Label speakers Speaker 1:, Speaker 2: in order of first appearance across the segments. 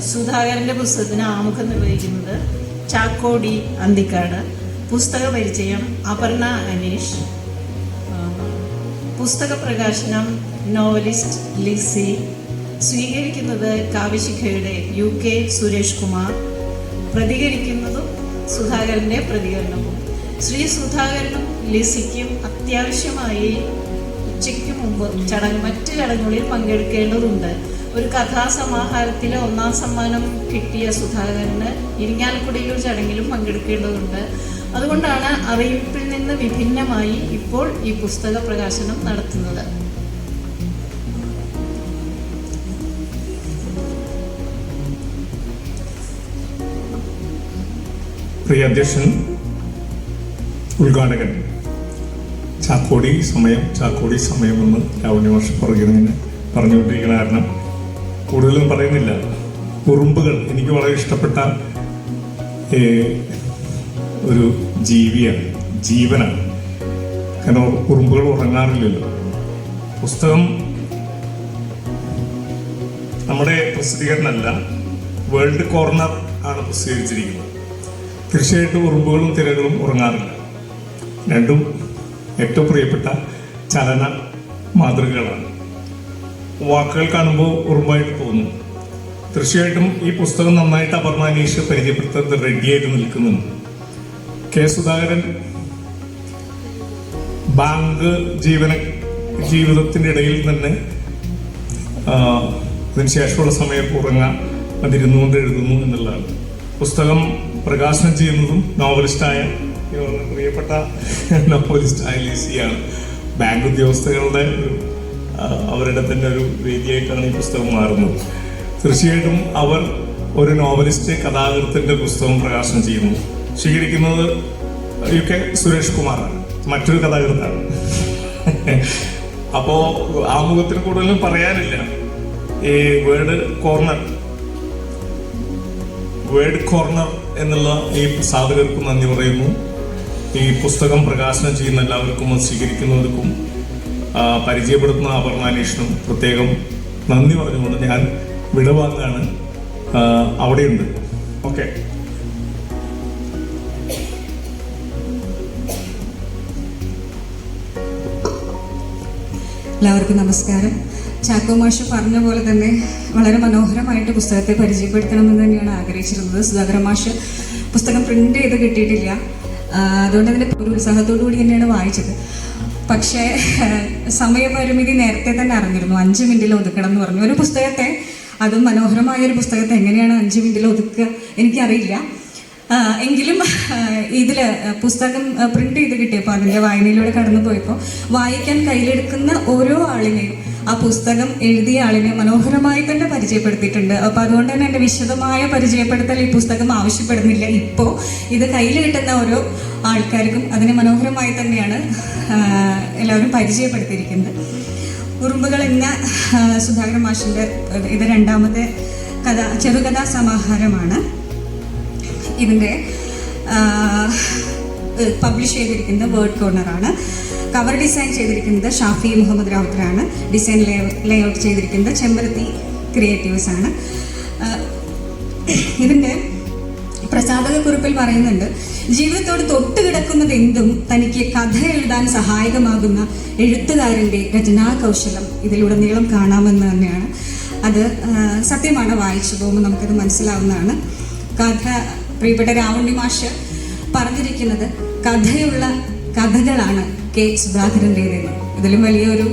Speaker 1: സുധാകരന്റെ പുസ്തകത്തിന് ആമുഖം നിർവഹിക്കുന്നത് ചാക്കോടി അന്തിക്കാട്. പുസ്തക പരിചയം അപർണ അനീഷ്. പുസ്തക പ്രകാശനം നോവലിസ്റ്റ് ലിസി. സ്വീകരിക്കുന്നത് കാവ്യശിഖയുടെ യു കെ സുരേഷ് കുമാർ. പ്രതികരിക്കുന്നതും സുധാകരന്റെ പ്രതികരണവും. ശ്രീ സുധാകരനും ലിസിക്കും അത്യാവശ്യമായി ഉച്ചയ്ക്ക് മുമ്പ് ചടങ്ങ് മറ്റ് ചടങ്ങുകളിൽ പങ്കെടുക്കേണ്ടതുണ്ട്. ഒരു കഥാസമാഹാരത്തിലെ ഒന്നാം സമ്മാനം കിട്ടിയ സുധാകരന് ഇരിങ്ങാലക്കുടിയിലൊരു ചടങ്ങിലും പങ്കെടുക്കേണ്ടതുണ്ട്. അതുകൊണ്ടാണ് അറിയിപ്പിൽ നിന്ന് വിഭിന്നമായി ഇപ്പോൾ ഈ പുസ്തക പ്രകാശനം നടത്തുന്നത്.
Speaker 2: പ്രിയ അധ്യക്ഷൻ ഉദ്ഘാടകൻ ചാക്കോടി സമയം ചാക്കോടി സമയം എന്ന് രാവണി വർഷം പറയുന്നതിന് പറഞ്ഞുകൊണ്ടിരിക്കുന്ന കാരണം കൂടുതലും പറയുന്നില്ല. ഉറുമ്പുകൾ എനിക്ക് വളരെ ഇഷ്ടപ്പെട്ട ഒരു ജീവിയാണ് ജീവനാണ്. കാരണം ഉറുമ്പുകൾ ഉറങ്ങാറില്ലല്ലോ. പുസ്തകം നമ്മുടെ പ്രസിദ്ധീകരണമല്ല വേൾഡ് കോർണർ ആണ് പ്രസിദ്ധീകരിച്ചിരിക്കുന്നത്. തീർച്ചയായിട്ടും ഉറുമ്പുകളും തിരകളും ഉറങ്ങാറില്ല. രണ്ടും ഏറ്റവും പ്രിയപ്പെട്ട ചലന മാതൃകകളാണ്. വാക്കുകൾ കാണുമ്പോൾ ഉറുമ്പായിട്ട് തോന്നും. തീർച്ചയായിട്ടും ഈ പുസ്തകം നന്നായിട്ട് അപർണാനീഷ് പരിചയപ്പെടുത്തുന്നത് റെഡിയായിട്ട് നിൽക്കുന്നുണ്ട്. കെ സുധാകരൻ ബാങ്ക് ജീവന ജീവിതത്തിന്റെ ഇടയിൽ തന്നെ അതിനുശേഷമുള്ള സമയം ഉറങ്ങാൻ അതിരുന്നുകൊണ്ട് എഴുതുന്നു എന്നുള്ളതാണ്. പുസ്തകം പ്രകാശനം ചെയ്യുന്നതും നോവലിസ്റ്റായ പ്രിയപ്പെട്ട നോവലിസ്റ്റായ ലിസിയാണ്. ബാങ്ക് ഉദ്യോഗസ്ഥകളുടെ ഒരു അവരുടെ തന്നെ ഒരു വേദിയായിട്ടാണ് ഈ പുസ്തകം മാറുന്നത്. തീർച്ചയായിട്ടും അവർ ഒരു നോവലിസ്റ്റ് കഥാകൃത്തിന്റെ പുസ്തകം പ്രകാശനം ചെയ്യുന്നു. സ്വീകരിക്കുന്നത് യു കെ സുരേഷ് കുമാറാണ്. മറ്റൊരു കഥാകൃത്താണ്. അപ്പോ ആമുഖത്തിന് കൂടുതലും പറയാനില്ല. ഈ വേർഡ് കോർണർ വേർഡ് കോർണർ എന്നുള്ള ഈ സാധകർക്കും നന്ദി പറയുന്നു. ഈ പുസ്തകം പ്രകാശനം ചെയ്യുന്ന എല്ലാവർക്കും അത് സ്വീകരിക്കുന്നവർക്കും പരിചയപ്പെടുത്തുന്ന അപർണാന്വേഷണം പ്രത്യേകം നന്ദി പറഞ്ഞുകൊണ്ട് ഞാൻ വിടവാങ്ങാണ്. അവിടെയുണ്ട്. ഓക്കെ.
Speaker 3: എല്ലാവർക്കും നമസ്കാരം. ചാക്കോ മാഷ് പറഞ്ഞ പോലെ തന്നെ വളരെ മനോഹരമായിട്ട് പുസ്തകത്തെ പരിചയപ്പെടുത്തണമെന്ന് തന്നെയാണ് ആഗ്രഹിച്ചിരുന്നത്. സുധാകര മാഷ് പുസ്തകം പ്രിന്റ് ചെയ്ത് കിട്ടിയിട്ടില്ല. അതുകൊണ്ട് തന്നെ ഒരു ഉത്സാഹത്തോടു കൂടി തന്നെയാണ് വായിച്ചത്. പക്ഷേ സമയപരിമിതി നേരത്തെ തന്നെ അറിഞ്ഞിരുന്നു. അഞ്ച് മിനിറ്റിൽ ഒതുക്കണം എന്ന് പറഞ്ഞു. ഒരു പുസ്തകത്തെ അതും മനോഹരമായ ഒരു പുസ്തകത്തെ എങ്ങനെയാണ് അഞ്ച് മിനിറ്റിൽ ഒതുക്കുക എനിക്കറിയില്ല. എങ്കിലും ഇതിൽ പുസ്തകം പ്രിന്റ് ചെയ്ത് കിട്ടിയപ്പോൾ അതിന്റെ വായനയിലൂടെ കടന്നു പോയപ്പോൾ വായിക്കാൻ കയ്യിലെടുക്കുന്ന ഓരോ ആളിനെയും ആ പുസ്തകം എഴുതിയ ആളിനെ മനോഹരമായി തന്നെ പരിചയപ്പെടുത്തിയിട്ടുണ്ട്. അപ്പോൾ അതുകൊണ്ട് തന്നെ എന്റെ വിശദമായ പരിചയപ്പെടുത്തൽ ഈ പുസ്തകം ആവശ്യപ്പെടുന്നില്ല. ഇപ്പോൾ ഇത് കയ്യിൽ കിട്ടുന്ന ഓരോ ആൾക്കാർക്കും അതിനെ മനോഹരമായി തന്നെയാണ് എല്ലാവരും പരിചയപ്പെടുത്തിയിരിക്കുന്നത്. ഉറുമ്പുകൾ എന്ന സുധാകരൻ മാഷിന്റെ ഇത് രണ്ടാമത്തെ കഥ ചെറുകഥാ സമാഹാരമാണ്. ഇതിന്റെ പബ്ലിഷ് ചെയ്തിരിക്കുന്നത് വേർഡ് കോർണറാണ് കവർ ഡിസൈൻ ചെയ്തിരിക്കുന്നത് ഷാഫി മുഹമ്മദ് റാവുത്തറാണ്. ഡിസൈൻ ലേ ഔട്ട് ചെയ്തിരിക്കുന്നത് ചെമ്പരത്തി ക്രിയേറ്റീവ്സ് ആണ്. ഇതിന്റെ പ്രസാധക കുറിപ്പിൽ പറയുന്നുണ്ട് ജീവിതത്തോട് തൊട്ട് കിടക്കുന്നത് എന്തും തനിക്ക് കഥ എഴുതാൻ സഹായകമാകുന്ന എഴുത്തുകാരന്റെ രചനാ കൗശലം ഇതിലുടനീളം കാണാമെന്ന് തന്നെയാണ്. അത് സത്യമാണ്. വായിച്ചു പോകുമ്പോൾ നമുക്കത് മനസ്സിലാവുന്നതാണ്. കഥ പ്രിയപ്പെട്ട രാവുണ്ണി മാഷ് പറഞ്ഞിരിക്കുന്നത് കഥയുള്ള കഥകളാണ് കെ സുധാകരന്റെതെന്ന് ഇതിലും വലിയൊരു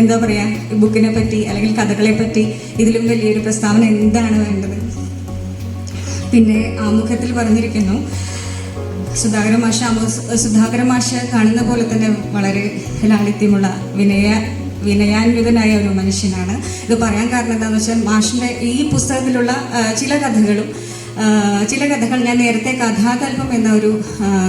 Speaker 3: എന്താ പറയുക ബുക്കിനെ പറ്റി അല്ലെങ്കിൽ കഥകളെ പറ്റി ഇതിലും വലിയൊരു പ്രസ്താവന എന്താണ് വേണ്ടത്? പിന്നെ ആമുഖത്തിൽ പറഞ്ഞിരിക്കുന്നു. സുധാകര മാഷ സുധാകര മാഷ കാണുന്ന പോലെ തന്നെ വളരെ ലാളിത്യമുള്ള വിനയ വിനയാന്വിതനായ ഒരു മനുഷ്യനാണ്. ഇത് പറയാൻ കാരണം എന്താണെന്ന് വെച്ചാൽ മാഷിന്റെ ഈ പുസ്തകത്തിലുള്ള ചില കഥകളും ചില കഥകൾ ഞാൻ നേരത്തെ കഥാകൽപം എന്ന ഒരു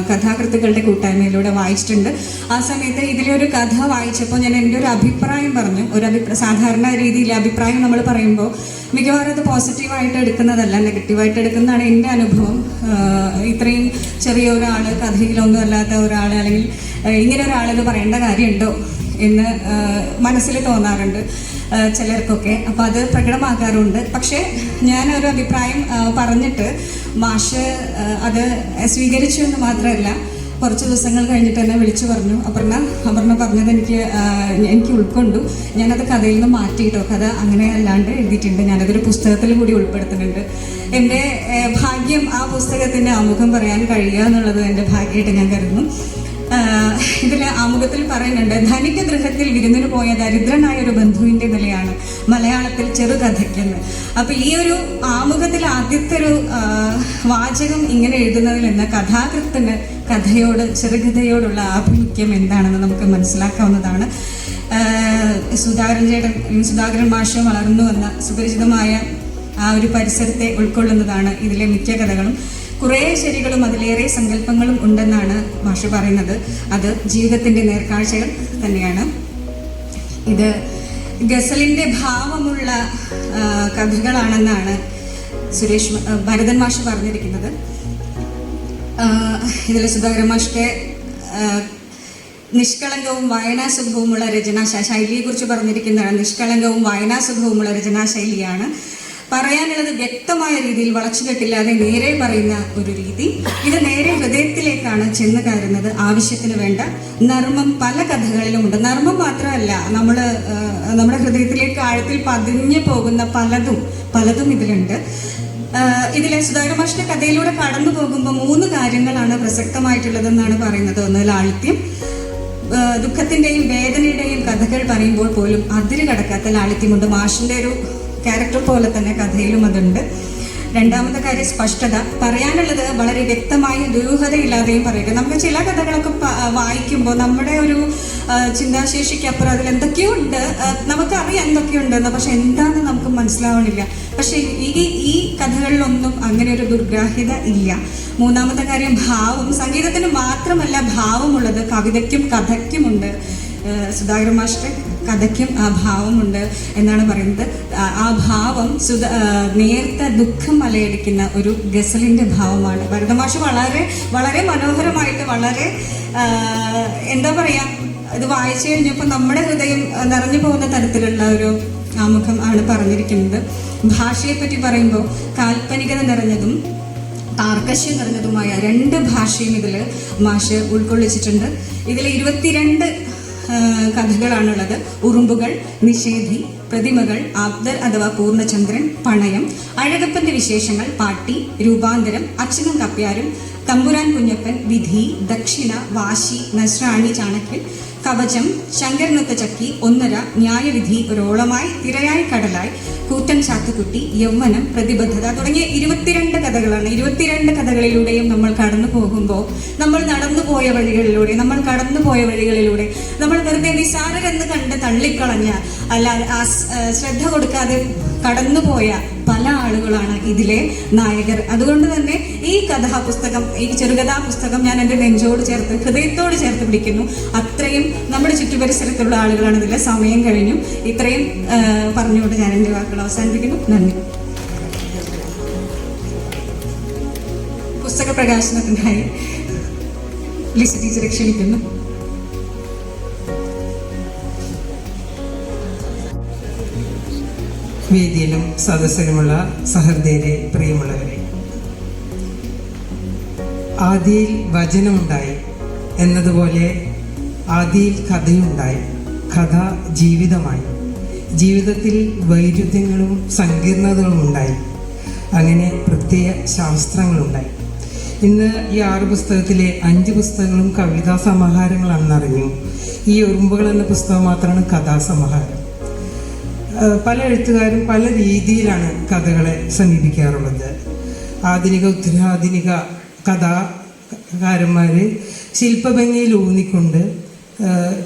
Speaker 3: കഥാകൃത്തുക്കളുടെ കൂട്ടായ്മയിലൂടെ വായിച്ചിട്ടുണ്ട്. ആ സമയത്ത് ഇതിലെ ഒരു കഥ വായിച്ചപ്പോൾ ഞാൻ എന്റെ ഒരു അഭിപ്രായം പറഞ്ഞു. ഒരു അഭിപ്രായം സാധാരണ രീതിയിൽ അഭിപ്രായം നമ്മൾ പറയുമ്പോൾ മിക്കവാറും അത് പോസിറ്റീവായിട്ട് എടുക്കുന്നതല്ല നെഗറ്റീവായിട്ട് എടുക്കുന്നതാണ് എന്റെ അനുഭവം. ഇത്രയും ചെറിയ ഒരാൾ കഥയിലൊന്നും അല്ലാത്ത ഒരാൾ അല്ലെങ്കിൽ ഇങ്ങനെ ഒരാളെന്ന് പറയേണ്ട കാര്യമുണ്ടോ എന്ന് മനസ്സിൽ തോന്നാറുണ്ട്. ചിലർക്കൊക്കെ. അപ്പോൾ അത് പ്രകടമാകാറുണ്ട്. പക്ഷേ ഞാനൊരു അഭിപ്രായം പറഞ്ഞിട്ട് മാഷ് അത് സ്വീകരിച്ചു എന്ന് മാത്രമല്ല കുറച്ച് ദിവസങ്ങൾ കഴിഞ്ഞിട്ട് തന്നെ വിളിച്ചു പറഞ്ഞു. അപർണ അപർണ പറഞ്ഞത് എനിക്ക് എനിക്ക് ഉൾക്കൊണ്ടു. ഞാനത് കഥയിൽ നിന്ന് മാറ്റിയിട്ടോ? കഥ അങ്ങനെ അല്ലാണ്ട് എഴുതിയിട്ടുണ്ട്. ഞാനതൊരു പുസ്തകത്തിൽ കൂടി ഉൾപ്പെടുത്തുന്നുണ്ട്. എന്റെ ഭാഗ്യം ആ പുസ്തകത്തിന്റെ ആമുഖം പറയാൻ കഴിയുക എന്നുള്ളത് എന്റെ ഭാഗ്യമായിട്ട് ഞാൻ കരുതുന്നു. ഇതിൽ ആമുഖത്തിൽ പറയുന്നുണ്ട് ധനിക ഗൃഹത്തിൽ വിരുന്നിന് പോയ ദരിദ്രനായ ഒരു ബന്ധുവിന്റെ നിലയാണ് മലയാളത്തിൽ ചെറുകഥയ്ക്കെന്ന്. അപ്പൊ ഈ ഒരു ആമുഖത്തിൽ ആദ്യത്തെ ഒരു വാചകം ഇങ്ങനെ എഴുതുന്നതിൽ നിന്ന് കഥാകൃത്തിന് കഥയോട് ചെറുകഥയോടുള്ള ആഭിമുഖ്യം എന്താണെന്ന് നമുക്ക് മനസ്സിലാക്കാവുന്നതാണ്. സുധാകരൻ ചേട്ടൻ സുധാകരൻ മാഷ് വളർന്നു വന്ന സുപരിചിതമായ ആ ഒരു പരിസരത്തെ ഉൾക്കൊള്ളുന്നതാണ് ഇതിലെ മിക്ക കഥകളും. കുറേ ശരികളും അതിലേറെ സങ്കല്പങ്ങളും ഉണ്ടെന്നാണ് ഭാഷ പറയുന്നത്. അത് ജീവിതത്തിന്റെ നേർക്കാഴ്ചകൾ തന്നെയാണ്. ഇത് ഗസലിന്റെ ഭാവമുള്ള കവികളാണെന്നാണ് സുരേഷ് ഭരതൻ മാഷ് പറഞ്ഞിരിക്കുന്നത്. ഇതിൽ സുധാകരൻ മാഷിന്റെ നിഷ്കളങ്കവും വായനാസുഖവുമുള്ള രചനാശ ശൈലിയെക്കുറിച്ച് പറഞ്ഞിരിക്കുന്നതാണ്. നിഷ്കളങ്കവും വായനാസുഖവുമുള്ള രചനാശൈലിയാണ് പറയാനുള്ളത് വ്യക്തമായ രീതിയിൽ വളച്ചുകെട്ടില്ലാതെ നേരെ പറയുന്ന ഒരു രീതി. ഇത് നേരെ ഹൃദയത്തിലേക്കാണ് ചെന്ന് കയറുന്നത്. ആവശ്യത്തിന് വേണ്ട നർമ്മം പല കഥകളിലും ഉണ്ട്. നർമ്മം മാത്രമല്ല നമ്മൾ നമ്മുടെ ഹൃദയത്തിലേക്ക് ആഴത്തിൽ പതിഞ്ഞു പോകുന്ന പലതും പലതും ഇതിലുണ്ട്. ഇതിലെ സുധാകരമാഷിന്റെ കഥയിലൂടെ കടന്നു പോകുമ്പോൾ മൂന്ന് കാര്യങ്ങളാണ് പ്രസക്തമായിട്ടുള്ളതെന്നാണ് പറയുന്നത്. ഒന്ന് ലാളിത്യം. ദുഃഖത്തിന്റെയും വേദനയുടെയും കഥകൾ പറയുമ്പോൾ പോലും അതിര് കടക്കാത്ത ലാളിത്യമുണ്ട്. മാഷിന്റെ ഒരു ക്യാരക്ടർ പോലെ തന്നെ കഥയിലും അതുണ്ട്. രണ്ടാമത്തെ കാര്യം സ്പഷ്ടത. പറയാനുള്ളത് വളരെ വ്യക്തമായി ദുരൂഹതയില്ലാതെയും പറയുക. നമുക്ക് ചില കഥകളൊക്കെ വായിക്കുമ്പോൾ നമ്മുടെ ഒരു ചിന്താശേഷിക്ക് അപ്പുറം അതിൽ എന്തൊക്കെയോ ഉണ്ട്. നമുക്കറിയാം എന്തൊക്കെയുണ്ടെന്ന് പക്ഷെ എന്താണെന്ന് നമുക്ക് മനസ്സിലാവണില്ല. പക്ഷെ ഈ ഈ കഥകളിലൊന്നും അങ്ങനെ ഒരു ദുർഗ്രാഹ്യത ഇല്ല. മൂന്നാമത്തെ കാര്യം ഭാവം. സംഗീതത്തിന് മാത്രമല്ല ഭാവമുള്ളത് കവിതയ്ക്കും കഥയ്ക്കുമുണ്ട്. സുധാകരൻ മാസ്റ്റർ കഥയ്ക്കും ആ ഭാവമുണ്ട് എന്നാണ് പറയുന്നത്. ആ- ഭാവം സുധ നേരത്തെ ദുഃഖം മലയടിക്കുന്ന ഒരു ഗസലിന്റെ ഭാവമാണ്. ഭരതമാഷ വളരെ വളരെ മനോഹരമായിട്ട് വളരെ എന്താ പറയാ ഇത് വായിച്ചു കഴിഞ്ഞപ്പോൾ നമ്മുടെ ഹൃദയം നിറഞ്ഞു പോകുന്ന തരത്തിലുള്ള ഒരു ആമുഖം ആണ് പറഞ്ഞിരിക്കുന്നത്. ഭാഷയെ പറ്റി പറയുമ്പോൾ കാൽപ്പനികത നിറഞ്ഞതും താർക്കശ്യം നിറഞ്ഞതുമായ രണ്ട് ഭാഷയും ഇതിൽ മാഷ് ഉൾക്കൊള്ളിച്ചിട്ടുണ്ട്. ഇതിൽ ഇരുപത്തിരണ്ട് കഥകളാണുള്ളത് ഉറുമ്പുകൾ നിഷേധി പ്രതിമകൾ ആബ്ദർ അഥവാ പൂർണചന്ദ്രൻ പണയം അഴകപ്പന്റെ വിശേഷങ്ങൾ പാട്ടി രൂപാന്തരം അച്ഛനും കപ്പ്യാരും തമ്പുരാൻ കുഞ്ഞപ്പൻ വിധി ദക്ഷിണ വാശി നസ്രാണി ചാണക്യൻ കവചം ശങ്കരനൊത്ത ചക്കി ഒന്നര ന്യായവിധി ഒരോളമായി തിരയായി കടലായി കൂറ്റൻ ചാത്തുകുട്ടി യൗവനം പ്രതിബദ്ധത തുടങ്ങിയ ഇരുപത്തിരണ്ട് കഥകളാണ്. ഇരുപത്തിരണ്ട് കഥകളിലൂടെയും നമ്മൾ കടന്നു പോകുമ്പോൾ നമ്മൾ നടന്നു പോയ വഴികളിലൂടെ നമ്മൾ കടന്നു പോയ വഴികളിലൂടെ നമ്മൾ വെറുതെ നിസാരരെന്ന് കണ്ട് തള്ളിക്കളഞ്ഞ അല്ല ശ്രദ്ധ കൊടുക്കാതെ കടന്നുപോയ പല ആളുകളാണ് ഇതിലെ നായകർ. അതുകൊണ്ട് തന്നെ ഈ കഥാപുസ്തകം ഈ ചെറുകഥാ പുസ്തകം ഞാൻ എന്റെ നെഞ്ചോട് ചേർത്ത് ഹൃദയത്തോട് ചേർത്ത് പിടിക്കുന്നു. അത്രയും നമ്മുടെ ചുറ്റുപരിസരത്തുള്ള ആളുകളാണ് ഇതിലെ സമയം കഴിഞ്ഞു. ഇത്രയും പറഞ്ഞുകൊണ്ട് ഞാൻ എന്റെ വാക്കുകൾ അവസാനിപ്പിക്കുന്നു. നന്ദി. പുസ്തക പ്രകാശനത്തിനായി ലിസി ടീച്ചറെ ക്ഷണിക്കുന്നു.
Speaker 4: വേദിയിലും സദസ്സിലുമുള്ള സഹൃദയരെ പ്രിയമുള്ളവരെ. ആദിയിൽ വചനമുണ്ടായി എന്നതുപോലെ ആദിയിൽ കഥയുണ്ടായി. കഥ ജീവിതമായി. ജീവിതത്തിൽ വൈരുദ്ധ്യങ്ങളും സങ്കീർണതകളും ഉണ്ടായി. അങ്ങനെ പ്രത്യേക ശാസ്ത്രങ്ങളുണ്ടായി. ഇന്ന് ഈ ആറ് പുസ്തകത്തിലെ അഞ്ച് പുസ്തകങ്ങളും കവിതാ സമാഹാരങ്ങളാണെന്നറിഞ്ഞു ഈ ഉറുമ്പുകൾ എന്ന പുസ്തകം മാത്രമാണ് കഥാസമാഹാരം. പല എഴുത്തുകാരും പല രീതിയിലാണ് കഥകളെ സമീപിക്കാറുള്ളത്. ആധുനിക ഉത്തരാധുനിക കഥാകാരന്മാർ ശില്പഭംഗിയിൽ ഊന്നിക്കൊണ്ട്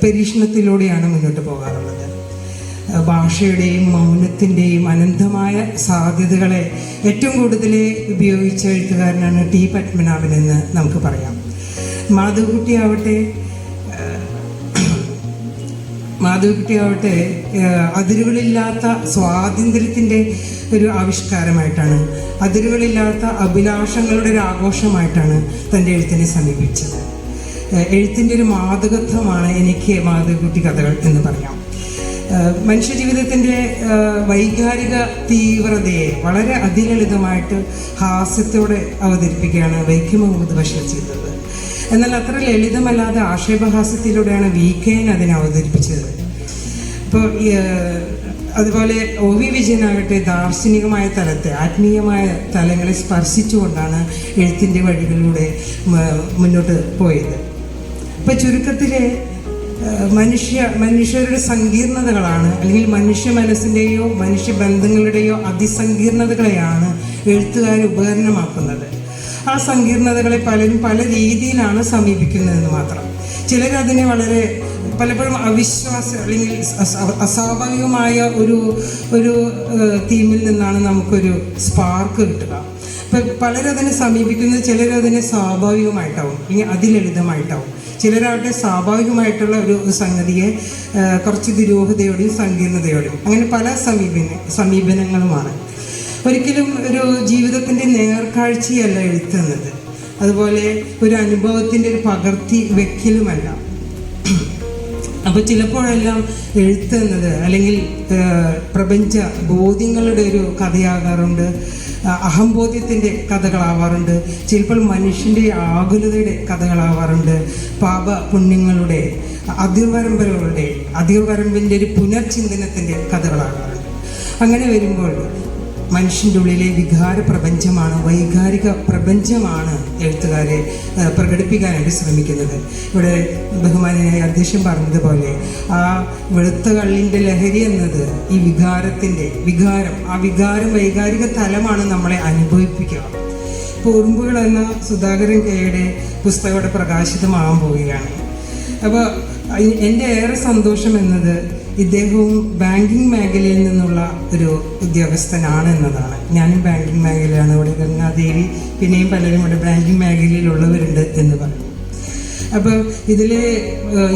Speaker 4: പരീക്ഷണത്തിലൂടെയാണ് മുന്നോട്ട് പോകാറുള്ളത്. ഭാഷയുടെയും മൗനത്തിന്റെയും അനന്തമായ സാധ്യതകളെ ഏറ്റവും കൂടുതൽ ഉപയോഗിച്ച എഴുത്തുകാരനാണ് ടി പത്മനാഭൻ എന്ന് നമുക്ക് പറയാം. മാധവകുട്ടി ആവട്ടെ മാധവിക്കുട്ടിയാവട്ടെ അതിരുകളില്ലാത്ത സ്വാതന്ത്ര്യത്തിന്റെ ഒരു ആവിഷ്കാരമായിട്ടാണ് അതിരുകളില്ലാത്ത അഭിലാഷങ്ങളുടെ ഒരു ആഘോഷമായിട്ടാണ് തന്റെ എഴുത്തിനെ സമീപിച്ചത്. എഴുത്തിന്റെ ഒരു മാതൃകത്വമാണ് എനിക്ക് മാധവിക്കുട്ടി കഥകൾ എന്ന് പറയാം. മനുഷ്യജീവിതത്തിന്റെ വൈകാരിക തീവ്രതയെ വളരെ അതിലളിതമായിട്ട് ഹാസ്യത്തോടെ അവതരിപ്പിക്കുകയാണ് വൈക്കം മുഹമ്മദ് ബഷീർ ചെയ്തത്. എന്നാൽ അത്ര ലളിതമല്ലാതെ ആക്ഷേപഹാസ്യത്തിലൂടെയാണ് വി കെ എൻ അതിനെ അവതരിപ്പിച്ചത്. ഇപ്പോൾ അതുപോലെ ഒ വി വിജയനാകട്ടെ ദാർശനികമായ തലത്തെ ആത്മീയമായ തലങ്ങളെ സ്പർശിച്ചുകൊണ്ടാണ് എഴുത്തിന്റെ വഴികളിലൂടെ മുന്നോട്ട് പോയത്. ഇപ്പം ചുരുക്കത്തിൽ മനുഷ്യ മനുഷ്യരുടെ സങ്കീർണതകളാണ് അല്ലെങ്കിൽ മനുഷ്യ മനസ്സിന്റെയോ മനുഷ്യ ബന്ധങ്ങളുടെയോ അതിസങ്കീർണതകളെയാണ് എഴുത്തുകാർ ഉപകരണമാക്കുന്നത്. ആ സങ്കീർണതകളെ പലരും പല രീതിയിലാണ് സമീപിക്കുന്നതെന്ന് മാത്രം. ചിലർ അതിനെ വളരെ പലപ്പോഴും അവിശ്വാസ അല്ലെങ്കിൽ അസ- അസ്വാഭാവികമായ ഒരു ഒരു തീമിൽ നിന്നാണ് നമുക്കൊരു സ്പാർക്ക് കിട്ടുക. ഇപ്പം പലരതിനെ സമീപിക്കുന്നത് ചിലരതിനെ സ്വാഭാവികമായിട്ടാവും. അല്ലെങ്കിൽ അതിലളിതമായിട്ടാവും. ചിലരാവട്ടെ സ്വാഭാവികമായിട്ടുള്ള ഒരു സംഗതിയെ കുറച്ച് ദുരൂഹതയോടെയും സങ്കീർണതയോടെയും അങ്ങനെ പല സമീപന സമീപനങ്ങളുമാണ്. ഒരിക്കലും ഒരു ജീവിതത്തിന്റെ നേർക്കാഴ്ചയല്ല എഴുത്തുന്നത്. അതുപോലെ ഒരു അനുഭവത്തിന്റെ ഒരു പകർത്തി വെക്കലുമല്ല. അപ്പോൾ ചിലപ്പോഴെല്ലാം എഴുത്തുന്നത് അല്ലെങ്കിൽ പ്രപഞ്ച ബോധ്യങ്ങളുടെ ഒരു കഥയാകാറുണ്ട്. അഹ് അഹംബോധ്യത്തിന്റെ കഥകളാവാറുണ്ട്. ചിലപ്പോൾ മനുഷ്യന്റെ ആകുലതയുടെ കഥകളാവാറുണ്ട്. പാപ പുണ്യങ്ങളുടെ അതിർവരമ്പലുകളുടെ അതിർവരമ്പിന്റെ ഒരു പുനർചിന്തനത്തിന്റെ കഥകളാകാറുണ്ട്. അങ്ങനെ വരുമ്പോൾ മനുഷ്യന്റെ ഉള്ളിലെ വികാര പ്രപഞ്ചമാണ് വൈകാരിക പ്രപഞ്ചമാണ് എഴുത്തുകാരെ പ്രകടിപ്പിക്കാനായിട്ട് ശ്രമിക്കുന്നത്. ഇവിടെ ബഹുമാനായ അധ്യക്ഷൻ പറഞ്ഞതുപോലെ ആ വെളുത്ത കള്ളിന്റെ ലഹരി എന്നത് ഈ വികാരത്തിന്റെ വികാരം ആ വികാരം വൈകാരിക തലമാണ് നമ്മളെ അനുഭവിപ്പിക്കുക. ഇപ്പോൾ ഉറുമ്പുകൾ എന്ന സുധാകരൻ കെയുടെ പുസ്തകം ഇവിടെ പ്രകാശിതമാകാൻ പോവുകയാണ്. അപ്പോൾ എന്റെ ഏറെ സന്തോഷം എന്നത് ഇദ്ദേഹവും ബാങ്കിങ് മേഖലയിൽ നിന്നുള്ള ഒരു ഉദ്യോഗസ്ഥനാണ് എന്നതാണ്. ഞാനും ബാങ്കിങ് മേഖലയാണ് ഇവിടെ ഗംഗാദേവി പിന്നെയും പലരും ഇവിടെ ബാങ്കിങ് മേഖലയിലുള്ളവരുണ്ട് എന്ന് പറഞ്ഞു. അപ്പോൾ ഇതിലെ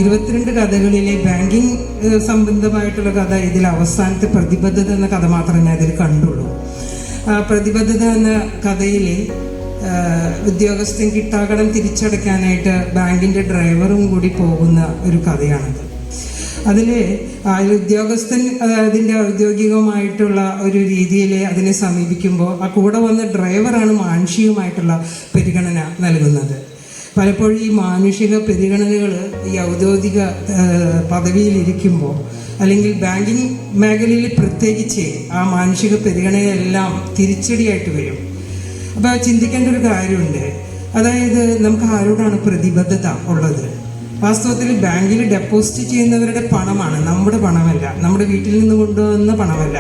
Speaker 4: ഇരുപത്തിരണ്ട് കഥകളിലെ ബാങ്കിങ് സംബന്ധമായിട്ടുള്ള കഥ ഇതിൽ അവസാനത്തെ പ്രതിബദ്ധത എന്ന കഥ മാത്രമേ ഇതിൽ കണ്ടുള്ളൂ. പ്രതിബദ്ധത എന്ന കഥയിൽ ഉദ്യോഗസ്ഥൻ കിട്ടാകടം തിരിച്ചടയ്ക്കാനായിട്ട് ബാങ്കിന്റെ ഡ്രൈവറും കൂടി പോകുന്ന ഒരു കഥയാണത്. അതിൽ ഉദ്യോഗസ്ഥൻ ആ, അതിന്റെ ഔദ്യോഗികമായിട്ടുള്ള ഒരു രീതിയിൽ അതിനെ സമീപിക്കുമ്പോൾ ആ കൂടെ വന്ന ഡ്രൈവറാണ് മാനുഷികമായിട്ടുള്ള പരിഗണന നൽകുന്നത്. പലപ്പോഴും ഈ മാനുഷിക പരിഗണനകൾ ഈ ഔദ്യോഗിക പദവിയിലിരിക്കുമ്പോൾ അല്ലെങ്കിൽ ബാങ്കിങ് മേഖലയിൽ പ്രത്യേകിച്ച് ആ മാനുഷിക പരിഗണനയെല്ലാം തിരിച്ചടിയായിട്ട് വരും. അപ്പോൾ ചിന്തിക്കേണ്ട ഒരു കാര്യമുണ്ട്. അതായത് നമുക്ക് ആരോടാണ് പ്രതിബദ്ധത ഉള്ളത്? വാസ്തവത്തിൽ ബാങ്കിൽ ഡെപ്പോസിറ്റ് ചെയ്യുന്നവരുടെ പണമാണ്. നമ്മുടെ പണമല്ല. നമ്മുടെ വീട്ടിൽ നിന്ന് കൊണ്ടുവന്ന പണമല്ല.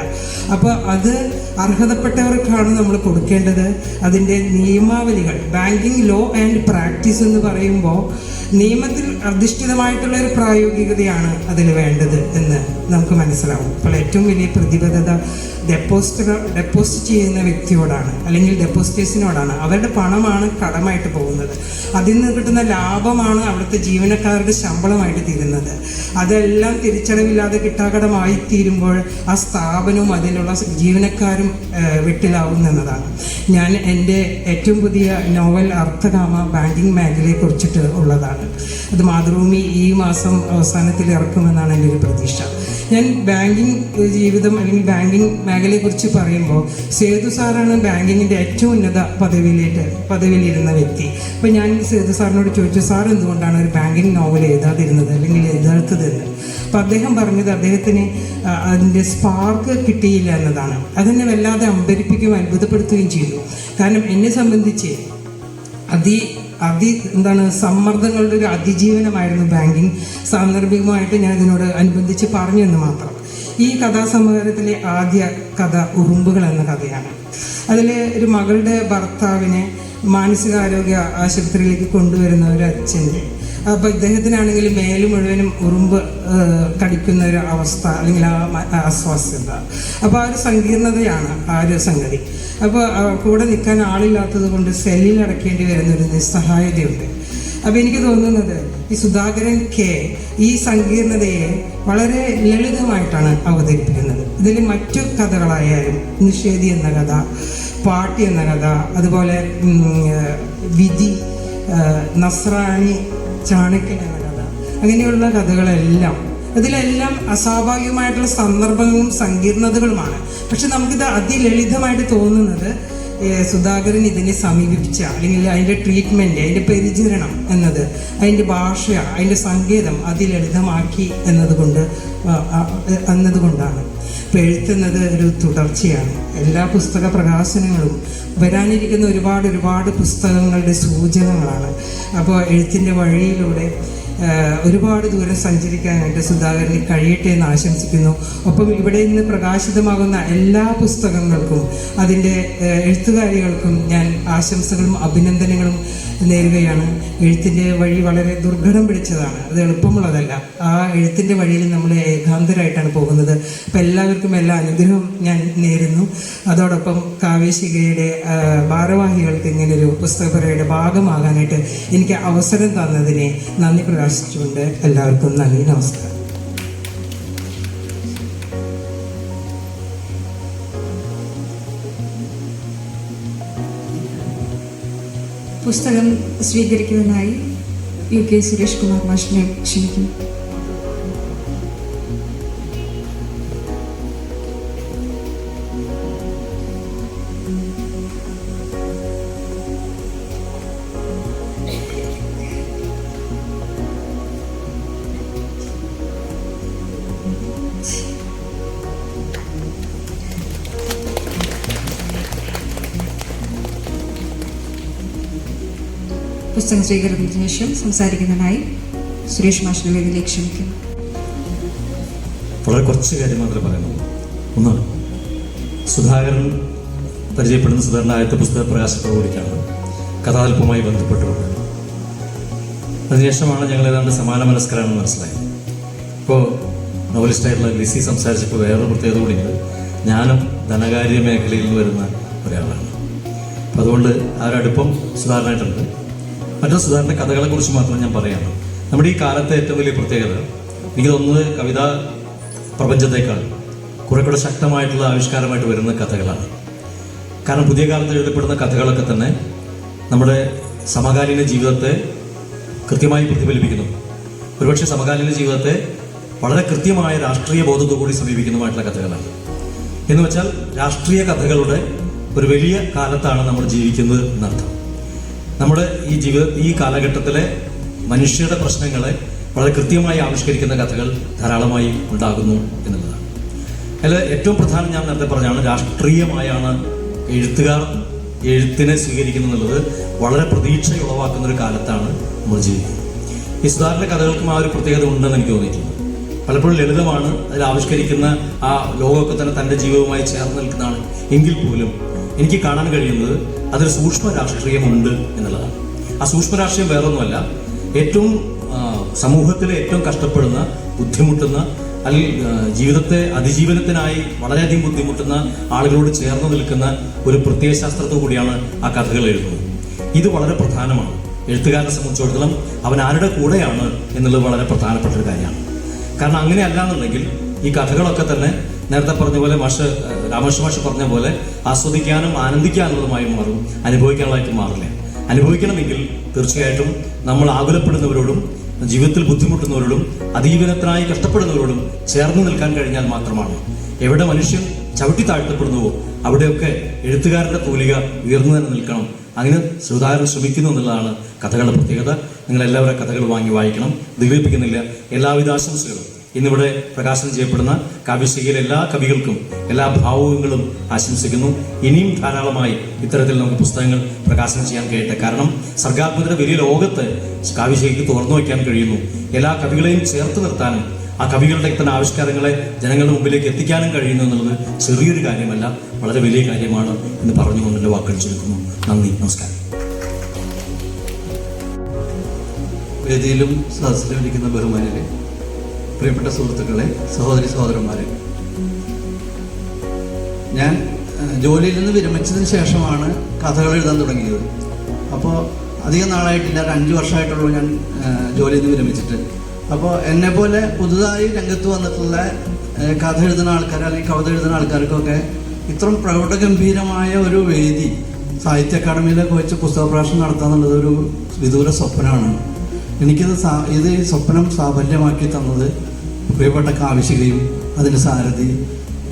Speaker 4: അപ്പോൾ അത് അർഹതപ്പെട്ടവർക്കാണ് നമ്മൾ കൊടുക്കേണ്ടത്. അതിന്റെ നിയമാവലികൾ. ബാങ്കിങ് ലോ ആൻഡ് പ്രാക്ടീസ് എന്ന് പറയുമ്പോൾ നിയമത്തിൽ അധിഷ്ഠിതമായിട്ടുള്ള ഒരു പ്രായോഗികതയാണ് അതിന് വേണ്ടത് എന്ന് നമുക്ക് മനസ്സിലാവും. അപ്പോൾ ഏറ്റവും വലിയ പ്രതിബദ്ധത ഡെപ്പോസിറ്റ് ഡെപ്പോസിറ്റ് ചെയ്യുന്ന വ്യക്തിയോടാണ് അല്ലെങ്കിൽ ഡെപ്പോസിറ്റേഴ്സിനോടാണ് അവരുടെ പണമാണ് കടമായിട്ട് പോകുന്നത്. അതിൽ നിന്ന് കിട്ടുന്ന ലാഭമാണ് അവിടുത്തെ ജീവനക്കാരുടെ ശമ്പളമായിട്ട് തീരുന്നത്. അതെല്ലാം തിരിച്ചടവില്ലാതെ കിട്ടാകടമായി തീരുമ്പോൾ ആ സ്ഥാപനവും അതിലുള്ള ജീവനക്കാരും വെട്ടിലാവും എന്നതാണ്. ഞാൻ എന്റെ ഏറ്റവും പുതിയ നോവൽ അർത്ഥകാമ ബാങ്കിങ് മേഖലയെ കുറിച്ചിട്ട് ഉള്ളതാണ്. അത് മാതൃഭൂമി ഈ മാസം അവസാനത്തിൽ ഇറക്കുമെന്നാണ് എന്റെ ഒരു പ്രതീക്ഷ. ഞാൻ ബാങ്കിങ് ജീവിതം അല്ലെങ്കിൽ ബാങ്കിങ് മേഖലയെക്കുറിച്ച് പറയുമ്പോൾ സേതു സാറാണ് ബാങ്കിങ്ങിന്റെ ഏറ്റവും ഉന്നത പദവിയിലേക്ക് പദവിയിലിരുന്ന വ്യക്തി. അപ്പോൾ ഞാൻ സേതു സാറിനോട് ചോദിച്ചു സാർ എന്തുകൊണ്ടാണ് ഒരു ബാങ്കിങ് നോവൽ എഴുതാതിരുന്നത് അല്ലെങ്കിൽ എഴുതാത്തതെന്ന് അപ്പോൾ അദ്ദേഹം പറഞ്ഞത് അദ്ദേഹത്തിന് അതിന്റെ സ്പാർക്ക് കിട്ടിയില്ല എന്നതാണ്. അതെന്നെ വല്ലാതെ അമ്പരിപ്പിക്കുകയും അത്ഭുതപ്പെടുത്തുകയും ചെയ്തു. കാരണം എന്നെ സംബന്ധിച്ച് അതി അതി എന്താണ് സമ്മർദ്ദങ്ങളുടെ ഒരു അതിജീവനമായിരുന്നു ബാങ്കിങ്. സാന്ദർഭികമായിട്ട് ഞാൻ ഇതിനോട് അനുബന്ധിച്ച് പറഞ്ഞു എന്ന് മാത്രം. ഈ കഥാസമാഹാരത്തിലെ ആദ്യ കഥ ഉറുമ്പുകൾ എന്ന കഥയാണ്. അതിൽ ഒരു മകളുടെ ഭർത്താവിനെ മാനസികാരോഗ്യ ആശുപത്രിയിലേക്ക് കൊണ്ടുവരുന്ന ഒരു അച്ഛന്റെ അപ്പോൾ ഇദ്ദേഹത്തിനാണെങ്കിൽ മേൽ മുഴുവനും ഉറുമ്പ് കടിക്കുന്ന ഒരു അവസ്ഥ അല്ലെങ്കിൽ ആ അസ്വാസ്ഥ്യത. അപ്പോൾ ആ ഒരു സങ്കീർണതയാണ് ആ ഒരു സംഗതി. അപ്പോൾ കൂടെ നിൽക്കാൻ ആളില്ലാത്തത് കൊണ്ട് സെല്ലിൽ അടക്കേണ്ടി വരുന്ന ഒരു നിസ്സഹായതയുണ്ട്. അപ്പോൾ എനിക്ക് തോന്നുന്നത് ഈ സുധാകരൻ കെ ഈ സങ്കീർണതയെ വളരെ ലളിതമായിട്ടാണ് അവതരിപ്പിക്കുന്നത്. ഇതിൽ മറ്റു കഥകളായാലും നിഷേധി എന്ന കഥ പാട്ടി എന്ന കഥ അതുപോലെ വിധി നസ്രാണി ചാണക്യൻ എന്ന കഥ അങ്ങനെയുള്ള കഥകളെല്ലാം അതിലെല്ലാം അസ്വാഭാവികമായിട്ടുള്ള സന്ദർഭങ്ങളും സങ്കീർണതകളുമാണ്. പക്ഷെ നമുക്കിത് അതിലളിതമായിട്ട് തോന്നുന്നത് സുധാകരൻ ഇതിനെ സമീപിച്ച അല്ലെങ്കിൽ അതിന്റെ ട്രീറ്റ്മെന്റ് അതിന്റെ പരിചരണം എന്നത് അതിന്റെ ഭാഷ അതിന്റെ സങ്കേതം അതിലളിതമാക്കി എന്നതുകൊണ്ട് എന്നതുകൊണ്ടാണ്. ഇപ്പോൾ എഴുത്തുന്നത് ഒരു തുടർച്ചയാണ്. എല്ലാ പുസ്തക പ്രകാശനങ്ങളും വരാനിരിക്കുന്ന ഒരുപാട് ഒരുപാട് പുസ്തകങ്ങളുടെ സൂചനകളാണ്. അപ്പോൾ എഴുത്തിന്റെ വഴിയിലൂടെ ഒരുപാട് ദൂരം സഞ്ചരിക്കാനായിട്ട് സുധാകരന് കഴിയട്ടെ എന്ന് ആശംസിക്കുന്നു. ഒപ്പം ഇവിടെ നിന്ന് പ്രകാശിതമാകുന്ന എല്ലാ പുസ്തകങ്ങൾക്കും അതിന്റെ എഴുത്തുകാരികൾക്കും ഞാൻ ആശംസകളും അഭിനന്ദനങ്ങളും നേരുകയാണ്. എഴുത്തിന്റെ വഴി വളരെ ദുർഘടം പിടിച്ചതാണ്. അത് എളുപ്പമുള്ളതല്ല. ആ എഴുത്തിന്റെ വഴിയിൽ നമ്മൾ ഏകാന്തരായിട്ടാണ് പോകുന്നത്. അപ്പം എല്ലാവർക്കും എല്ലാ അനുഗ്രഹവും ഞാൻ നേരുന്നു. അതോടൊപ്പം കാവ്യശികയുടെ ഭാരവാഹികൾക്ക് ഇങ്ങനൊരു പുസ്തകപരയുടെ ഭാഗമാകാനായിട്ട് എനിക്ക് അവസരം തന്നതിനെ നന്ദി പ്രകാശിച്ചുകൊണ്ട് എല്ലാവർക്കും നന്ദി നമസ്കാരം.
Speaker 3: പുസ്തകം സ്വീകരിക്കുന്നതിനായി യു കെ സുരേഷ് കുമാർ മാഷിനെ ക്ഷണിക്കുന്നു. പുസ്തകം സ്വീകരണത്തിന് ശേഷം സംസാരിക്കുന്നതിനായി സുരേഷ് മാഷിന്റെ വേദിയിലേക്ക് ക്ഷണിക്കുന്നു.
Speaker 5: വളരെ കുറച്ച് കാര്യം മാത്രമേ പറയുന്നുള്ളൂ. ഒന്ന് സുധാകരൻ പരിചയപ്പെടുന്ന സുധാകരൻ ആദ്യത്തെ പുസ്തക പ്രകാശത്തോടുകൂടിയാണ് കഥാതൽപ്പവുമായി ബന്ധപ്പെട്ടുകൊണ്ട്. അതിനുശേഷമാണ് ഞങ്ങൾ ഏതാണ്ട് സമാന മനസ്കരാണെന്ന് മനസ്സിലായത്. ഇപ്പോൾ നോവലിസ്റ്റായിട്ടുള്ള ലിസി സംസാരിച്ചപ്പോൾ വേറൊരു പ്രത്യേകത കൂടിയുണ്ട്. ഞാനും ധനകാര്യ മേഖലയിൽ നിന്ന് വരുന്ന ഒരാളാണ്. അപ്പം അതുകൊണ്ട് ആ ഒരു അടുപ്പം മറ്റൊരു സുധാകരന്റെ കഥകളെക്കുറിച്ച് മാത്രമേ ഞാൻ പറയാനുള്ളൂ. നമ്മുടെ ഈ കാലത്തെ ഏറ്റവും വലിയ പ്രത്യേകത എനിക്ക് തോന്നുന്നത് കവിതാ പ്രപഞ്ചത്തെക്കാൾ കുറെ കൂടെ ശക്തമായിട്ടുള്ള ആവിഷ്കാരമായിട്ട് വരുന്ന കഥകളാണ്. കാരണം പുതിയ കാലത്ത് എഴുതപ്പെടുന്ന കഥകളൊക്കെ തന്നെ നമ്മുടെ സമകാലീന ജീവിതത്തെ കൃത്യമായി പ്രതിഫലിപ്പിക്കുന്നു. ഒരുപക്ഷെ സമകാലീന ജീവിതത്തെ വളരെ കൃത്യമായ രാഷ്ട്രീയ ബോധത്തോടുകൂടി സമീപിക്കുന്നതുമായിട്ടുള്ള കഥകളാണ്. എന്ന് വെച്ചാൽ രാഷ്ട്രീയ കഥകളുടെ ഒരു വലിയ കാലത്താണ് നമ്മൾ ജീവിക്കുന്നത് എന്നർത്ഥം. നമ്മുടെ ഈ ജീവിത ഈ കാലഘട്ടത്തിലെ മനുഷ്യരുടെ പ്രശ്നങ്ങളെ വളരെ കൃത്യമായി ആവിഷ്കരിക്കുന്ന കഥകൾ ധാരാളമായി ഉണ്ടാകുന്നു എന്നുള്ളതാണ്. അതിൽ ഏറ്റവും പ്രധാനം ഞാൻ നേരത്തെ പറഞ്ഞാണ് രാഷ്ട്രീയമായാണ് എഴുത്തുകാർ എഴുത്തിനെ സ്വീകരിക്കുന്നു എന്നുള്ളത് വളരെ പ്രതീക്ഷ ഉളവാക്കുന്ന ഒരു കാലത്താണ് നമ്മൾ ജീവിക്കുന്നത്. ഈ സുധാകരന്റെ കഥകൾക്കും ആ ഒരു പ്രത്യേകത ഉണ്ടെന്ന് എനിക്ക് തോന്നിയിട്ടുണ്ട്. പലപ്പോഴും ലളിതമാണ് അതിൽ ആവിഷ്കരിക്കുന്ന ആ ലോകമൊക്കെ തന്നെ തന്റെ ജീവിതവുമായി ചേർന്ന് നിൽക്കുന്നതാണ്. എങ്കിൽ പോലും എനിക്ക് കാണാൻ കഴിയുന്നത് അതിൽ സൂക്ഷ്മ രാഷ്ട്രീയമുണ്ട് എന്നുള്ളതാണ്. ആ സൂക്ഷ്മ രാഷ്ട്രീയം വേറൊന്നുമല്ല. ഏറ്റവും സമൂഹത്തിലെ ഏറ്റവും കഷ്ടപ്പെടുന്ന ബുദ്ധിമുട്ടുന്ന അല്ലെങ്കിൽ ജീവിതത്തെ അതിജീവനത്തിനായി വളരെയധികം ബുദ്ധിമുട്ടുന്ന ആളുകളോട് ചേർന്ന് നിൽക്കുന്ന ഒരു പ്രത്യയശാസ്ത്രത്തോടു കൂടിയാണ് ആ കഥകൾ എഴുതുന്നത്. ഇത് വളരെ പ്രധാനമാണ്. എഴുത്തുകാരനെ സംബന്ധിച്ചിടത്തോളം അവൻ ആരുടെ കൂടെയാണ് എന്നുള്ളത് വളരെ പ്രധാനപ്പെട്ട ഒരു കാര്യമാണ്. കാരണം അങ്ങനെ അല്ലാന്നുണ്ടെങ്കിൽ ഈ കഥകളൊക്കെ തന്നെ നേരത്തെ പറഞ്ഞ പോലെ മാഷ് രാമകൃഷ്ണ മാഷ് പറഞ്ഞ പോലെ ആസ്വദിക്കാനും ആനന്ദിക്കാനുള്ളതുമായി മാറും അനുഭവിക്കാനുള്ളതായിട്ട് മാറില്ല. അനുഭവിക്കണമെങ്കിൽ തീർച്ചയായിട്ടും നമ്മൾ ആകുലപ്പെടുന്നവരോടും ജീവിതത്തിൽ ബുദ്ധിമുട്ടുന്നവരോടും അതിജീവനത്തിനായി കഷ്ടപ്പെടുന്നവരോടും ചേർന്ന് നിൽക്കാൻ കഴിഞ്ഞാൽ മാത്രമാണ്. എവിടെ മനുഷ്യൻ ചവിട്ടി താഴ്ത്തപ്പെടുന്നുവോ അവിടെയൊക്കെ എഴുത്തുകാരുടെ തൂലിക ഉയർന്നു തന്നെ നിൽക്കണം. അങ്ങനെ ശ്രുതാരൻ ശ്രമിക്കുന്നു എന്നുള്ളതാണ് കഥകളുടെ പ്രത്യേകത. നിങ്ങൾ എല്ലാവരും കഥകൾ വാങ്ങി വായിക്കണം. ദീപിപ്പിക്കുന്നില്ല എല്ലാവിധ ആശംസകളും. ഇന്നിവിടെ പ്രകാശനം ചെയ്യപ്പെടുന്ന കാവ്യശൈലിയിലെ എല്ലാ കവികൾക്കും എല്ലാ ഭാവുകങ്ങളും ആശംസിക്കുന്നു. ഇനിയും ധാരാളമായി ഇത്തരത്തിൽ നമുക്ക് പുസ്തകങ്ങൾ പ്രകാശനം ചെയ്യാൻ കഴിയട്ടെ. കാരണം സർഗാത്മകയുടെ വലിയ ലോകത്ത് കാവ്യശൈലിക്ക് തുറന്നു വയ്ക്കാൻ കഴിയുന്നു. എല്ലാ കവികളെയും ചേർത്ത് നിർത്താനും ആ കവികളുടെ ഇത്തരം ആവിഷ്കാരങ്ങളെ ജനങ്ങളുടെ മുമ്പിലേക്ക് എത്തിക്കാനും കഴിയുന്നു എന്നുള്ളത് ചെറിയൊരു കാര്യമല്ല വളരെ വലിയ കാര്യമാണ് എന്ന് പറഞ്ഞുകൊണ്ട് എന്റെ വാക്കുകൾ ചുരുക്കുന്നു. നന്ദി നമസ്കാരം.
Speaker 6: വേദിയിലും സദസ്സിലും ബഹുമാനിലെ പ്രിയപ്പെട്ട സുഹൃത്തുക്കളെ സഹോദരി സഹോദരന്മാരെ. ഞാൻ ജോലിയിൽ നിന്ന് വിരമിച്ചതിന് ശേഷമാണ് കഥകൾ എഴുതാൻ തുടങ്ങിയത്. അപ്പോൾ അധികം നാളായിട്ടില്ല ഒരു അഞ്ച് വർഷമായിട്ടുള്ളൂ ഞാൻ ജോലിയിൽ നിന്ന് വിരമിച്ചിട്ട്. അപ്പോൾ എന്നെ പോലെ പുതുതായി രംഗത്ത് വന്നിട്ടുള്ള കഥ എഴുതുന്ന ആൾക്കാർ അല്ലെങ്കിൽ കവിത എഴുതുന്ന ആൾക്കാർക്കൊക്കെ ഇത്രയും പ്രൗഢഗംഭീരമായ ഒരു വേദി സാഹിത്യ അക്കാദമിയിലൊക്കെ വെച്ച് പുസ്തക പ്രകാശനം നടത്താന്നുള്ളത് ഒരു വിദൂര സ്വപ്നമാണ്. എനിക്കിത് സാ ഇത് സ്വപ്നം സാഫല്യമാക്കി തന്നത് പ്രിയപ്പെട്ട കാവിശികയും അതിന്റെ സാരഥി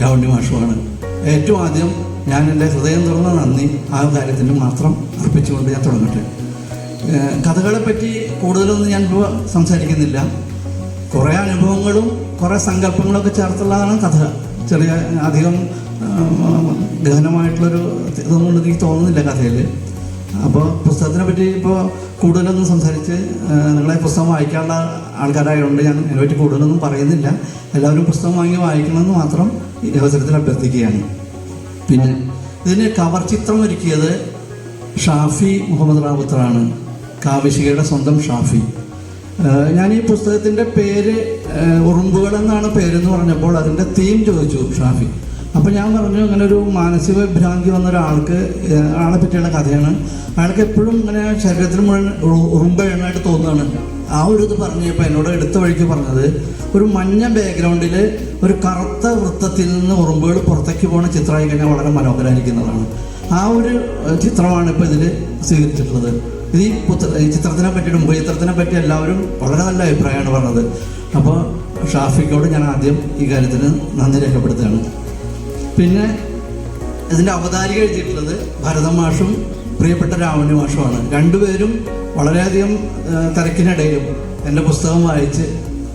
Speaker 6: രാവണി മാഷുമാണ് ഏറ്റവും ആദ്യം ഞാൻ എന്റെ ഹൃദയം തുറന്ന നന്ദി ആ കാര്യത്തിന് മാത്രം അർപ്പിച്ചുകൊണ്ട് ഞാൻ തുടങ്ങട്ടെ. കഥകളെ പറ്റി കൂടുതലൊന്നും ഞാൻ ഇപ്പോൾ സംസാരിക്കുന്നില്ല. കുറേ അനുഭവങ്ങളും കുറേ സങ്കല്പങ്ങളൊക്കെ ചേർത്തുള്ളതാണ് കഥ. ചെറിയ അധികം ഗഹനമായിട്ടുള്ളൊരു ഇതൊന്നും എനിക്ക് തോന്നുന്നില്ല കഥയിൽ അപ്പോൾ പുസ്തകത്തിനെ പറ്റി ഇപ്പോൾ കൂടുതലൊന്നും സംസാരിച്ച് നിങ്ങളെ പുസ്തകം വായിക്കാനുള്ള ആൾക്കാരായതുകൊണ്ട് ഞാൻ അതിനെപ്പറ്റി കൂടുതലൊന്നും പറയുന്നില്ല. എല്ലാവരും പുസ്തകം വാങ്ങി വായിക്കണമെന്ന് മാത്രം ഈ അവസരത്തിൽ അഭ്യർത്ഥിക്കുകയാണ്. പിന്നെ ഇതിന് കവർ ചിത്രം ഒരുക്കിയത് ഷാഫി മുഹമ്മദ് റാവുത്തറാണ്. കാവിശികയുടെ സ്വന്തം ഷാഫി. ഞാൻ ഈ പുസ്തകത്തിന്റെ പേര് ഉറുമ്പുകൾ എന്നാണ് പേരെന്ന് പറഞ്ഞപ്പോൾ അതിന്റെ തീം ചോദിച്ചു ഷാഫി. അപ്പം ഞാൻ പറഞ്ഞു അങ്ങനെ ഒരു മാനസിക ഭ്രാന്തി വന്ന ഒരാൾക്ക് ആളെ പറ്റിയുള്ള കഥയാണ്. അയാൾക്ക് എപ്പോഴും ഇങ്ങനെ ശരീരത്തിന് മുഴുവൻ ഉറുമ്പ് എണ്ണായിട്ട് തോന്നുകയാണ്. ആ ഒരു ഇത് പറഞ്ഞപ്പോൾ എന്നോട് എടുത്ത വഴിക്ക് പറഞ്ഞത് ഒരു മഞ്ഞ ബാക്ക്ഗ്രൗണ്ടിൽ ഒരു കറുത്ത വൃത്തത്തിൽ നിന്ന് ഉറുമ്പുകൾ പുറത്തേക്ക് പോകുന്ന ചിത്രമായി കഴിഞ്ഞാൽ വളരെ മനോഹരമായിരിക്കുന്നതാണ് ആ ഒരു ചിത്രമാണ് ഇപ്പോൾ ഇതിൽ സ്വീകരിച്ചിട്ടുള്ളത്. ഇത് ഈ പുത്ര ഈ ചിത്രത്തിനെ പറ്റിയിട്ടും ചിത്രത്തിനെ പറ്റി എല്ലാവരും വളരെ നല്ല അഭിപ്രായമാണ് പറഞ്ഞത്. അപ്പോൾ ഷാഫിക്കോട് ഞാൻ ആദ്യം ഈ കാര്യത്തിന് നന്ദി രേഖപ്പെടുത്തുകയാണ്. പിന്നെ ഇതിന്റെ അവതാരിക എഴുതിയിട്ടുള്ളത് ഭരതം മാഷും പ്രിയപ്പെട്ട രാവണി മാഷുമാണ്. രണ്ടുപേരും വളരെയധികം തിരക്കിനിടയിലും എന്റെ പുസ്തകം വായിച്ച്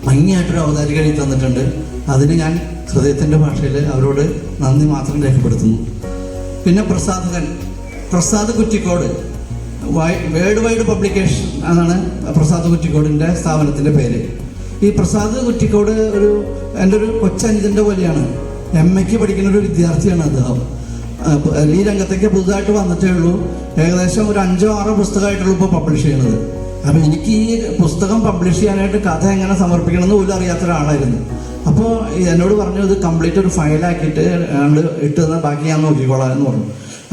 Speaker 6: ഭംഗിയായിട്ടൊരു അവതാരിക എഴുതി തന്നിട്ടുണ്ട്. അതിന് ഞാൻ ഹൃദയത്തിന്റെ ഭാഷയിൽ അവരോട് നന്ദി മാത്രം രേഖപ്പെടുത്തുന്നു. പിന്നെ പ്രസാദകൻ. Prasad Kuttikode. World wide publication എന്നാണ് പ്രസാദ് കുറ്റിക്കോടിന്റെ സ്ഥാപനത്തിന്റെ പേര്. ഈ പ്രസാദ് കുറ്റിക്കോട് ഒരു എന്റെ ഒരു കൊച്ചനുജന്റെ പോലെയാണ്. എം എക്ക് പഠിക്കുന്ന ഒരു വിദ്യാർത്ഥിയാണ് അദ്ദേഹം. ഈ രംഗത്തേക്ക് പുതുതായിട്ട് വന്നിട്ടേ ഉള്ളൂ. ഏകദേശം ഒരു അഞ്ചോ ആറോ പുസ്തകമായിട്ടുള്ളൂ ഇപ്പോൾ പബ്ലിഷ് ചെയ്യുന്നത്. അപ്പം എനിക്ക് ഈ പുസ്തകം പബ്ലിഷ് ചെയ്യാനായിട്ട് കഥ എങ്ങനെ സമർപ്പിക്കണം എന്ന് പോലും അറിയാത്ത ഒരാളായിരുന്നു. അപ്പോൾ എന്നോട് പറഞ്ഞു ഇത് കംപ്ലീറ്റ് ഒരു ഫയലാക്കിയിട്ട് ഇട്ട് തന്നാൽ ബാക്കി ഞാൻ നോക്കിക്കോളാം എന്ന് പറഞ്ഞു.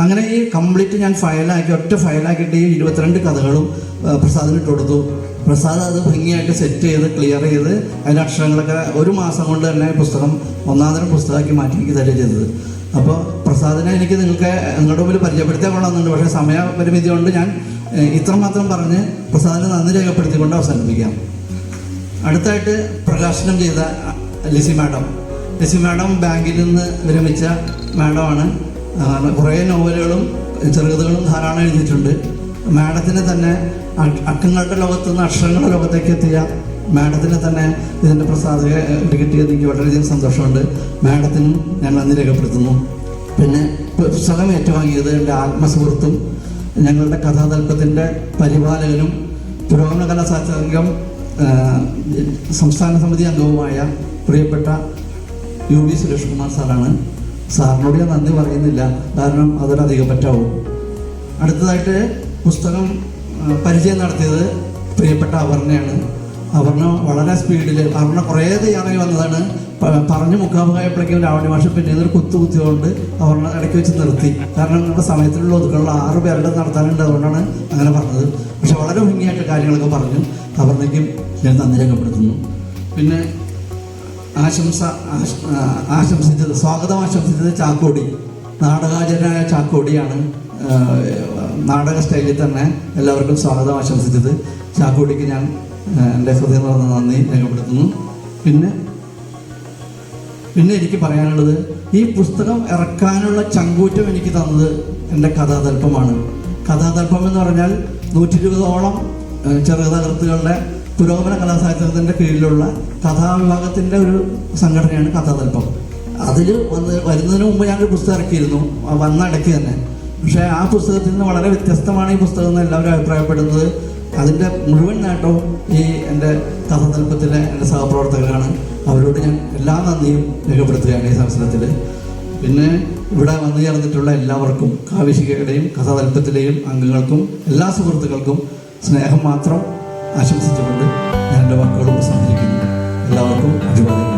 Speaker 6: അങ്ങനെ ഈ കംപ്ലീറ്റ് ഞാൻ ഫയലാക്കി ഒറ്റ ഫയലാക്കിയിട്ട് ഈ ഇരുപത്തിരണ്ട് കഥകളും പ്രസാദിനിട്ട് കൊടുത്തു പ്രസാദ് അത് ഭംഗിയായിട്ട് സെറ്റ് ചെയ്ത് ക്ലിയർ ചെയ്ത് അതിന്റെ അക്ഷരങ്ങളൊക്കെ ഒരു മാസം കൊണ്ട് തന്നെ പുസ്തകം ഒന്നാം തരം പുസ്തകമാക്കി മാറ്റി എനിക്ക് തരിക ചെയ്തത്. അപ്പോൾ പ്രസാദിനെ എനിക്ക് നിങ്ങൾക്ക് നിങ്ങളുടെ മുമ്പിൽ പരിചയപ്പെടുത്തിയാൽ കൊള്ളാമെന്നുണ്ട്. പക്ഷേ സമയപരിമിതി കൊണ്ട് ഞാൻ ഇത്രമാത്രം പറഞ്ഞ് പ്രസാദിനെ നന്ദി രേഖപ്പെടുത്തിക്കൊണ്ട് അവസാനിപ്പിക്കാം. അടുത്തായിട്ട് പ്രകാശനം ചെയ്ത ലിസി മാഡം. ലിസി മാഡം ബാങ്കിൽ നിന്ന് വിരമിച്ച മാഡമാണ്. കുറേ നോവലുകളും ചെറുകഥകളും ധാരാളം എഴുതിയിട്ടുണ്ട്. മാഡത്തിന് തന്നെ അക്കങ്ങളുടെ ലോകത്ത് നിന്ന് അക്ഷരങ്ങളുടെ ലോകത്തേക്ക് എത്തിയ മാഡത്തിനെ തന്നെ ഇതിന്റെ പ്രസാദക കിട്ടിയത് എനിക്ക് വളരെയധികം സന്തോഷമുണ്ട്. മാഡത്തിനും ഞാൻ നന്ദി രേഖപ്പെടുത്തുന്നു. പിന്നെ പുസ്തകം ഏറ്റുവാങ്ങിയത് എന്റെ ആത്മസുഹൃത്തും ഞങ്ങളുടെ കഥാതൽപ്പത്തിന്റെ പരിപാലകനും പുരോഗമന കലാസാഹിത്യ സംസ്ഥാന സമിതി അംഗവുമായ പ്രിയപ്പെട്ട യു വി സുരേഷ് കുമാർ സാറാണ്. സാറിനോട് ഞാൻ നന്ദി പറയുന്നില്ല. കാരണം അതൊരധികം പറ്റാവും അടുത്തതായിട്ട് പുസ്തകം പരിചയം നടത്തിയത് പ്രിയപ്പെട്ട അവർണയാണ് അവർണ വളരെ സ്പീഡിൽ അവർണ കുറേ തയ്യാറായി വന്നതാണ്. പറഞ്ഞു മുഖാമുഖമായപ്പോഴേക്കും രാവണി മാഷ പിന്നീട് ഒരു കുത്തു കുത്തിയോണ്ട് അവർണ ഇടയ്ക്ക് വെച്ച് നിർത്തി. കാരണം നമ്മുടെ സമയത്തിലുള്ള ഒതുക്കുള്ള ആറ് പേരുടെ നടത്താനുണ്ട് അതുകൊണ്ടാണ് അങ്ങനെ പറഞ്ഞത്. പക്ഷെ വളരെ ഭംഗിയായിട്ട് കാര്യങ്ങളൊക്കെ പറഞ്ഞു. അവർണയ്ക്കും ഞാൻ നന്ദി രേഖപ്പെടുത്തുന്നു. പിന്നെ ആശംസ ആശംസിച്ചത് സ്വാഗതം ആശംസിച്ചത് ചാക്കോടി. നാടകാചാര്യനായ ചാക്കോടിയാണ്. നാടക സ്റ്റൈലിൽ തന്നെ എല്ലാവർക്കും സ്വാഗതം ആശംസിച്ചത്. ചാക്കോടിക്ക് ഞാൻ എന്റെ ഹൃദയം തുറന്ന നന്ദി രേഖപ്പെടുത്തുന്നു. പിന്നെ പിന്നെ എനിക്ക് പറയാനുള്ളത് ഈ പുസ്തകം ഇറക്കാനുള്ള ചങ്കൂറ്റം എനിക്ക് തന്നത് എന്റെ കഥാതൽപ്പമാണ്. കഥാതൽപ്പം എന്ന് പറഞ്ഞാൽ നൂറ്റി ഇരുപതോളം ചെറുകഥാകൃത്തുകളുടെ പുരോഗമന കലാസാഹിത്യത്തിന്റെ കീഴിലുള്ള കഥാവിഭാഗത്തിന്റെ ഒരു സംഘടനയാണ് കഥാതൽപ്പം. അതിൽ വന്ന് വരുന്നതിന് മുമ്പ് ഞാനൊരു പുസ്തകം ഇറക്കിയിരുന്നു വന്ന ഇടയ്ക്ക് തന്നെ. പക്ഷേ ആ പുസ്തകത്തിൽ നിന്ന് വളരെ വ്യത്യസ്തമാണ് ഈ പുസ്തകം എന്ന് എല്ലാവരും അഭിപ്രായപ്പെടുന്നത്. അതിന്റെ മുഴുവൻ നേട്ടവും ഈ എന്റെ കഥാതൽപ്പത്തിലെ എന്റെ സഹപ്രവർത്തകരാണ്. അവരോട് ഞാൻ എല്ലാ നന്ദിയും രേഖപ്പെടുത്തുകയാണ് ഈ സംസ്ഥാനത്തിൽ പിന്നെ ഇവിടെ വന്നു ചേർന്നിട്ടുള്ള എല്ലാവർക്കും കാവിശികയുടെയും കഥാതൽപ്പത്തിലെയും അംഗങ്ങൾക്കും എല്ലാ സുഹൃത്തുക്കൾക്കും സ്നേഹം മാത്രം ആശംസിച്ചുകൊണ്ട് ഞാൻ എന്റെ വാക്കുകൾ ഉപസംഹരിക്കുന്നു എല്ലാവർക്കും അഭിവാദ്യങ്ങൾ.